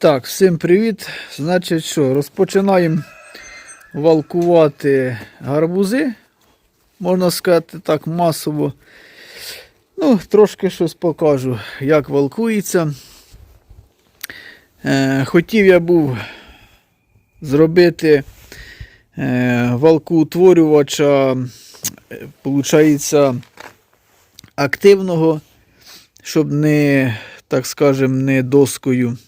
Так, всім привіт. Значить, що, розпочинаємо валкувати гарбузи. Можна сказати так, масово. Ну, трошки щось покажу, як валкується. Е, хотів я був зробити е, валкоутворювача, е, получається, активного, щоб не, так скажемо, не доскою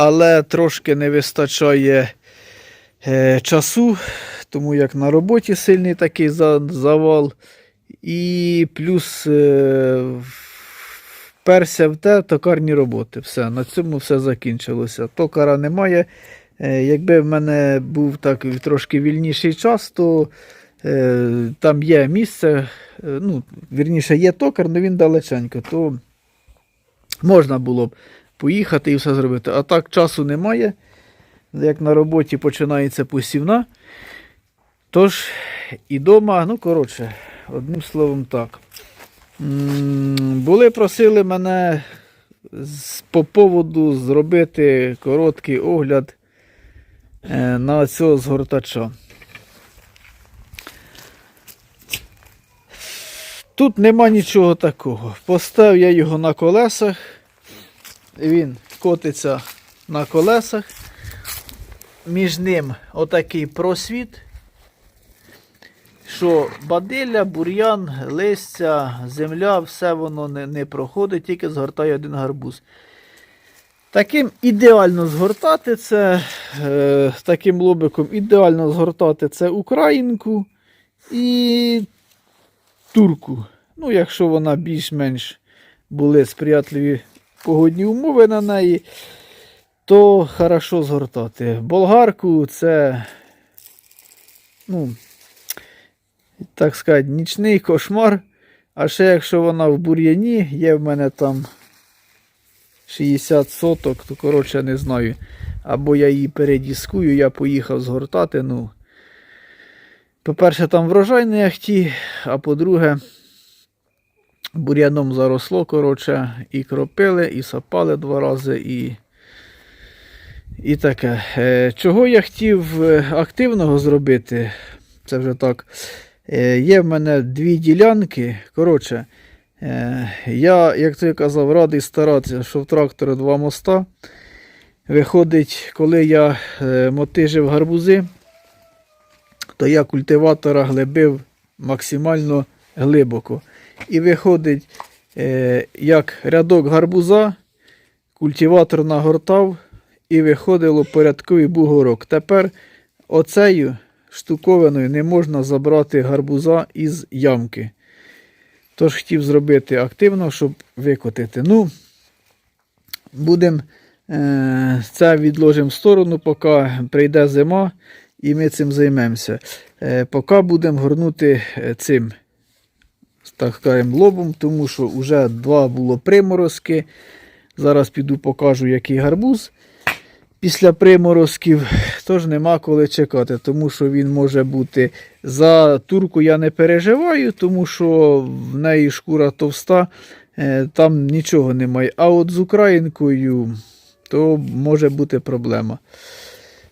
але трошки не вистачає е, часу, тому як на роботі сильний такий за- завал. І плюс е, вперся в те токарні роботи. Все, на цьому все закінчилося. Токара немає. Е, якби в мене був так трошки вільніший час, то е, там є місце, е, ну, вірніше, є токар, але він далеченько, то можна було б поїхати і все зробити. А так часу немає. Як на роботі починається посівна. Тож, і дома, ну, коротше, одним словом так. Були просили мене по поводу зробити короткий огляд е, на цього згортача. Тут нема нічого такого. Постав я його на колесах. Він котиться на колесах. Між ним отакий просвіт, що бадилля, бур'ян, листя, земля, все воно не, не проходить, тільки згортає один гарбуз. Таким ідеально згортати це, е, таким лобиком ідеально згортати це українку і турку. Ну, якщо вона більш-менш були сприятливі погодні умови на неї, то хорошо згортати. Болгарку це, ну, так сказати, нічний кошмар. А ще якщо вона в бур'яні, є в мене там 60 соток, то коротше не знаю. Або я її передіскую, я поїхав згортати. ну, По-перше, там врожай не ахті, а по-друге, бур'яном заросло, коротше, і кропили, і сапали два рази, і, і таке. Е, Чого я хотів е, активного зробити? Це вже так. Е, Є в мене дві ділянки. Коротше, я, як ти казав, радий старатися, що в трактора два моста. Виходить, коли я мотижив гарбузи, то я культиватора глибив максимально глибоко. І виходить, е, як рядок гарбуза, культиватор нагортав і виходило порядковий бугорок. Тепер оцею штуковиною не можна забрати гарбуза із ямки. Тож хотів зробити активно, щоб викотити. Ну, будемо е, це відложимо в сторону, поки прийде зима, і ми цим займемося. Е, поки будемо горнути цим так скажемо, лобом, тому що вже два було приморозки. Зараз піду покажу, який гарбуз. Після приморозків тож нема коли чекати, тому що він може бути. За турку я не переживаю, тому що в неї шкура товста, е, там нічого немає. А от з українкою то може бути проблема.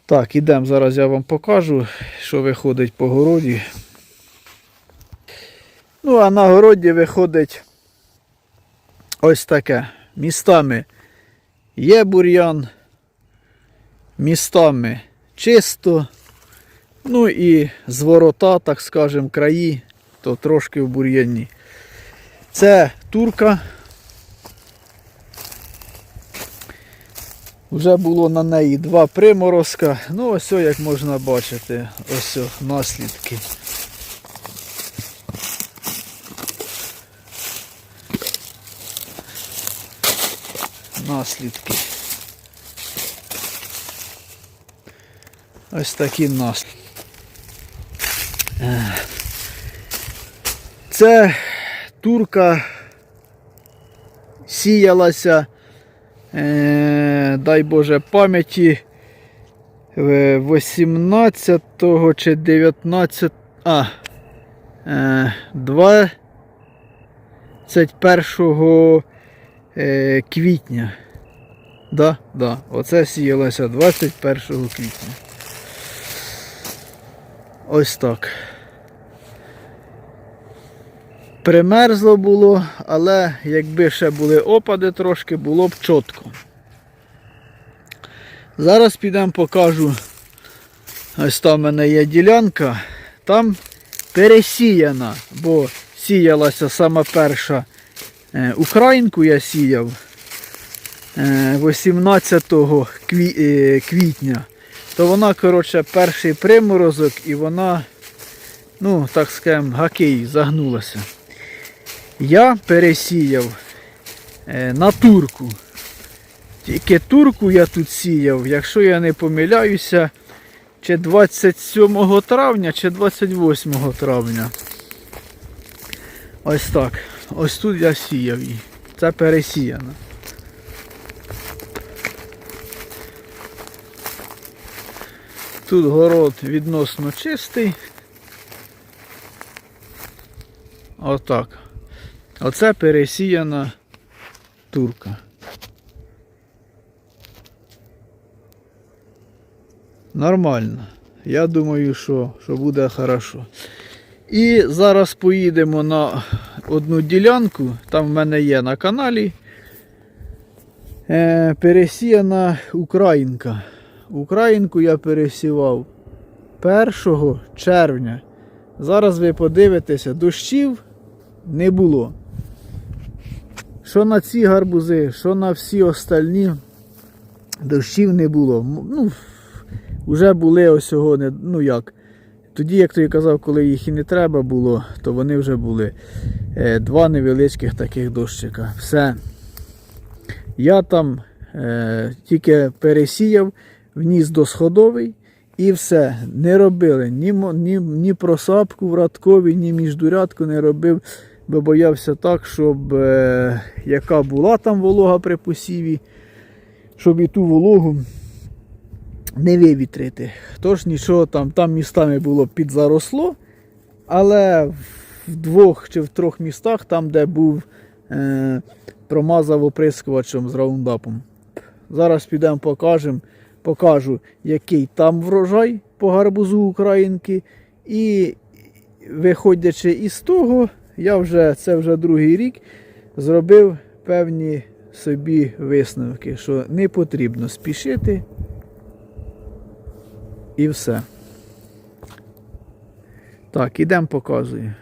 Так, ідемо. Зараз я вам покажу, що виходить по городі. Ну, а на городі виходить ось таке. Містами є бур'ян, містами чисто. Ну і з ворота, так скажемо, краї, то трошки в бур'яні. Це турка. Вже було на неї два приморозка. Ну, ось, як можна бачити, ось наслідки. Наслідки. Ось такі наслідки. Е. Це турка сіялася, е, дай Боже пам'яті, 18 чи 19, а, е, 21 е, квітня Да, да. Оце сіялося 21 квітня. Ось так. Примерзло було, але якби ще були опади трошки, було б чітко. Зараз підемо покажу. Ось там в мене є ділянка. Там пересіяна, бо сіялася сама перша українку я сіяв е, 18 кві- е, квітня. То вона, коротше, перший приморозок і вона, ну, так скажемо, гакей загнулася. Я пересіяв е, на турку. Тільки турку я тут сіяв, якщо я не помиляюся, чи 27 травня, чи 28 травня. Ось так. Ось тут я сіяв її. Це пересіяно. Тут город відносно чистий. Отак. Оце пересіяна турка. Нормально. Я думаю, що, що буде хорошо. І зараз поїдемо на одну ділянку. Там в мене є на каналі. Е, пересіяна Українка. Українку я пересівав 1 червня. Зараз ви подивитеся, дощів не було. Що на ці гарбузи, що на всі остальні, дощів не було. Ну, вже були ось цього, ну як. Тоді, як той казав, коли їх і не треба було, то вони вже були. Е, два невеличких таких дощика. Все. Я там е, тільки пересіяв, вніс до сходовий і все. Не робили ні, ні, ні просапку в радкові, ні міждурядку не робив, бо боявся так, щоб е, яка була там волога при посіві, щоб і ту вологу не вивітрити. Тож нічого там, там містами було підзаросло, але в двох чи в трьох містах, там, де був е, промазав оприскувачем з раундапом. Зараз підемо покажемо, покажу, який там врожай по гарбузу Українки. І виходячи із того, я вже це вже другий рік зробив певні собі висновки, що не потрібно спішити. І все. Так, ідемо показую.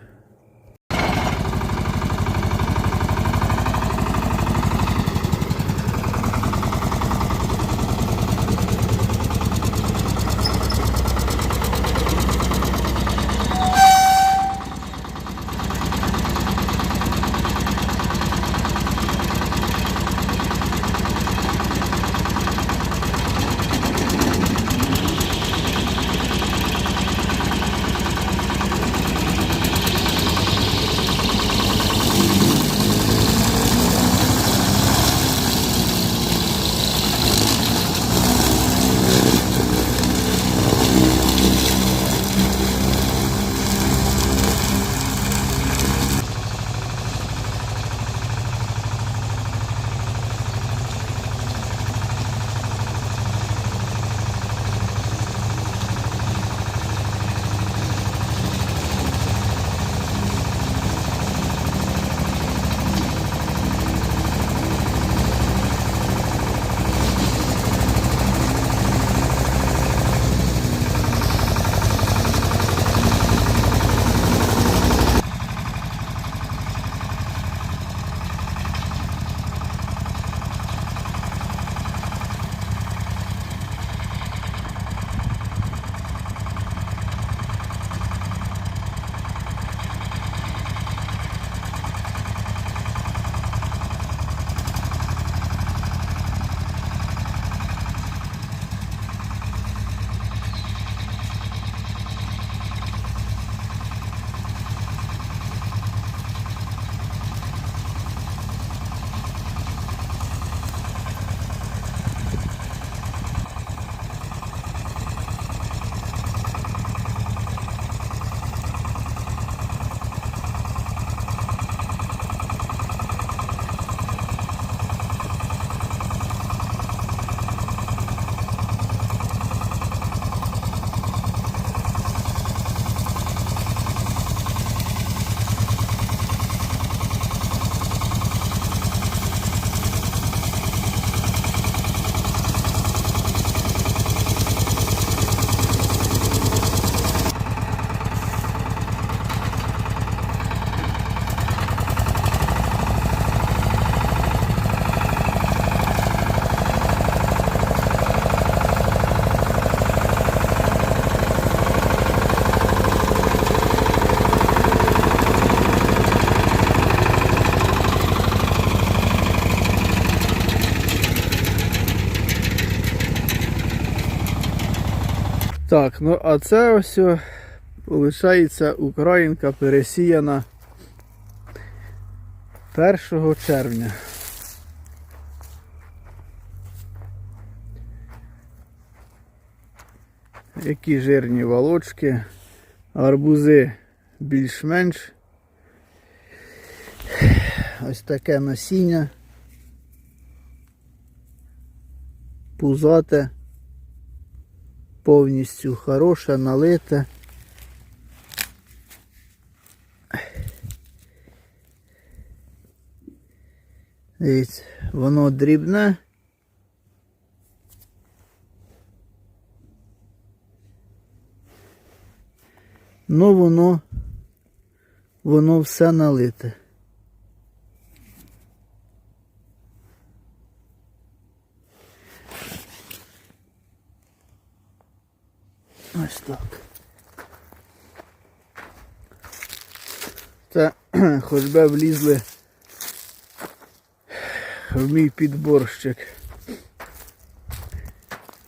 Так, ну а це ось, виходить, Українка пересіяна 1 червня. Які жирні волочки, арбузи більш-менш. Ось таке насіння. Пузате, повністю хороше, налите. Дивіться, воно дрібне. Ну воно, воно все налите. Ось так. Це хоч би влізли в мій підборщик.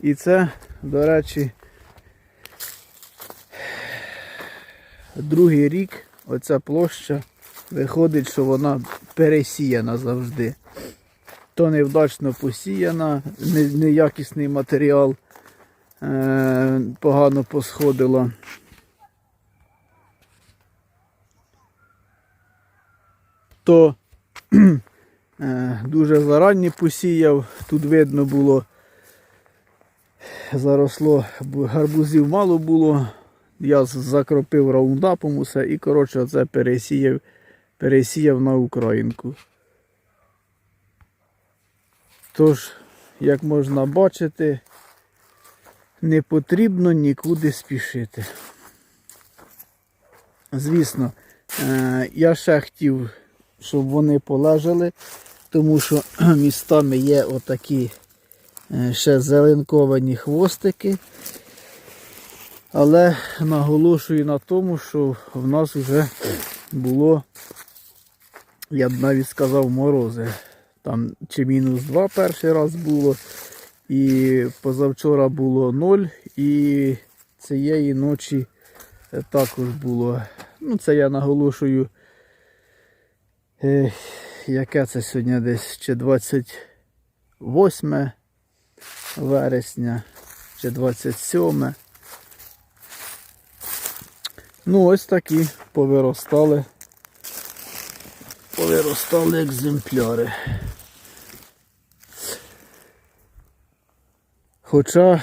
І це, до речі, другий рік оця площа виходить, що вона пересіяна завжди. То невдачно посіяна, неякісний матеріал погано посходило. То е, дуже заранні посіяв, тут видно було, заросло, гарбузів мало було. Я закропив раундапом усе і, коротше, оце пересіяв, пересіяв на Українку. Тож, як можна бачити, не потрібно нікуди спішити. Звісно, е, я ще хотів, щоб вони полежали, тому що містами є отакі е, ще зеленковані хвостики. Але наголошую на тому, що в нас вже було, я б навіть сказав, морози. Там чи мінус 2 перший раз було, і позавчора було 0, і цієї ночі е, також було. Ну, це я наголошую, е, яке це сьогодні десь чи 28 вересня, чи 27. Ну, ось такі повиростали. Повиростали екземпляри. Хоча,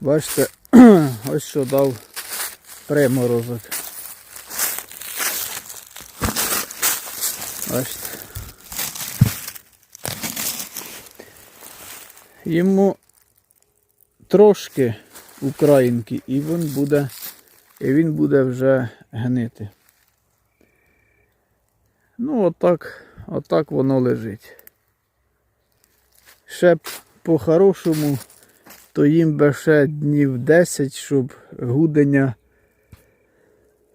бачите, ось що дав приморозок. Бачите. Йому трошки українки і він буде, і він буде вже гнити. Ну, отак, отак воно лежить. Ще по-хорошому, то їм би ще днів 10, щоб гудення.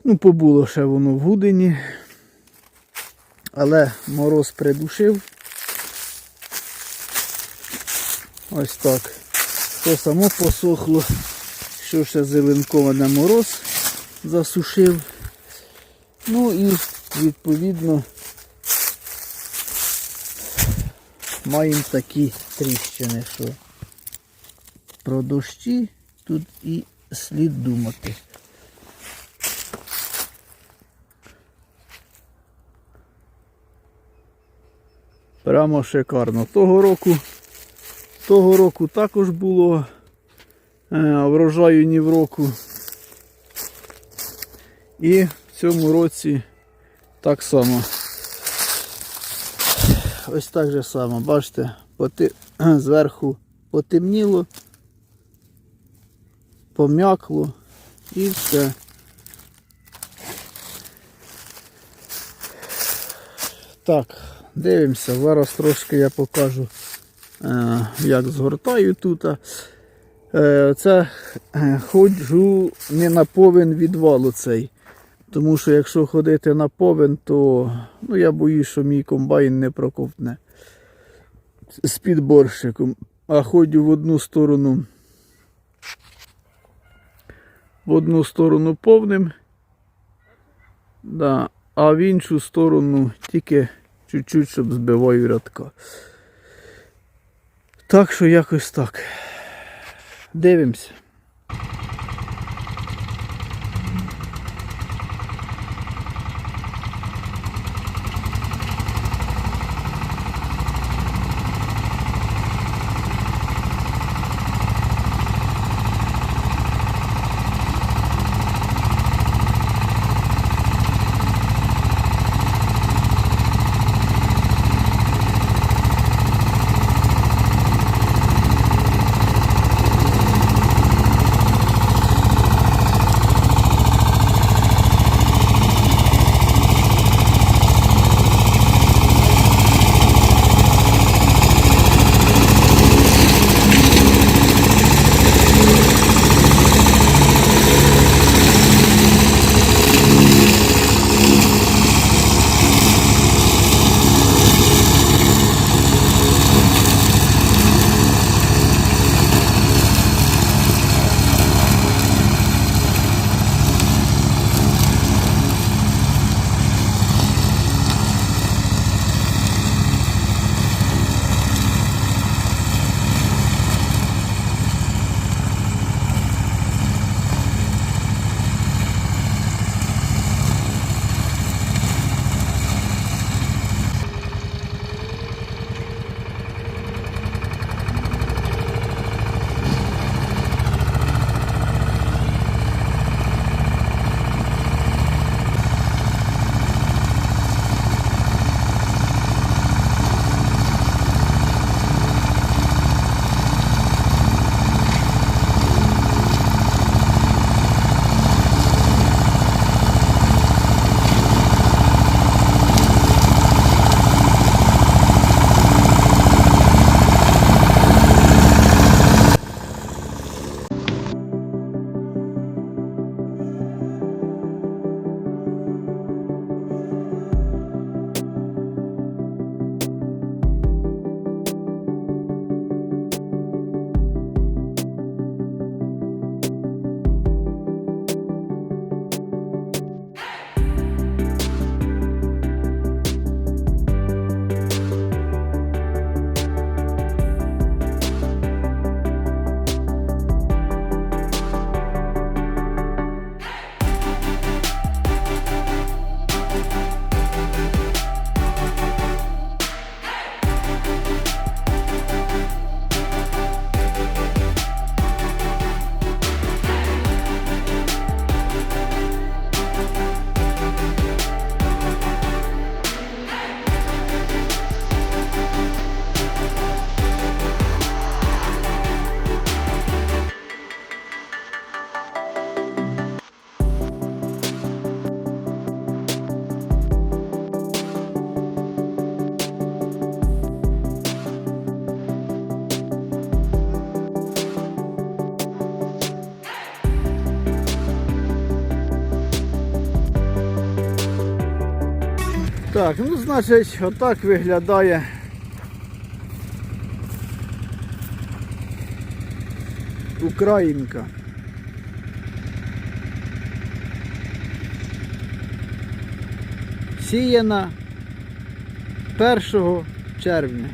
Ну, побуло ще воно в гудені. Але мороз придушив. Ось так. То само посохло, що ще зеленковане мороз засушив. Ну і відповідно маємо такі тріщини, що про дощі тут і слід думати. Прямо шикарно. Того року, того року також було е, врожаю ні в року. І в цьому році так само. Ось так же само, бачите, поти... зверху потемніло, пом'якло і все. Так, дивимося, зараз трошки я покажу, е, як згортаю тут. Е, Це е, ходжу не на повен відвал цей. Тому що якщо ходити на повен, то ну, я боюсь, що мій комбайн не проковтне з підборщиком. А ходю в одну сторону в одну сторону повним, да, а в іншу сторону тільки чуть-чуть, щоб збиваю рядка. Так що якось так. Дивимося. Так, ну значить, отак виглядає. Українка. Сіяна 1 червня.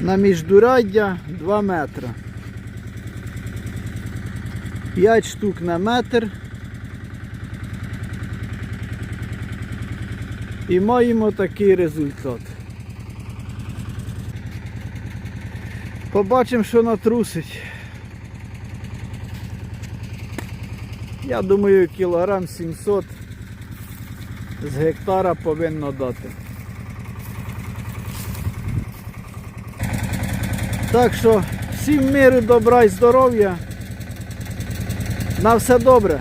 На міждуряддя 2 метри. 5 штук на метр. І маємо такий результат. Побачимо, що натрусить. Я думаю, кілограм 700 з гектара повинно дати. Так що всім миру, добра і здоров'я. На все добре.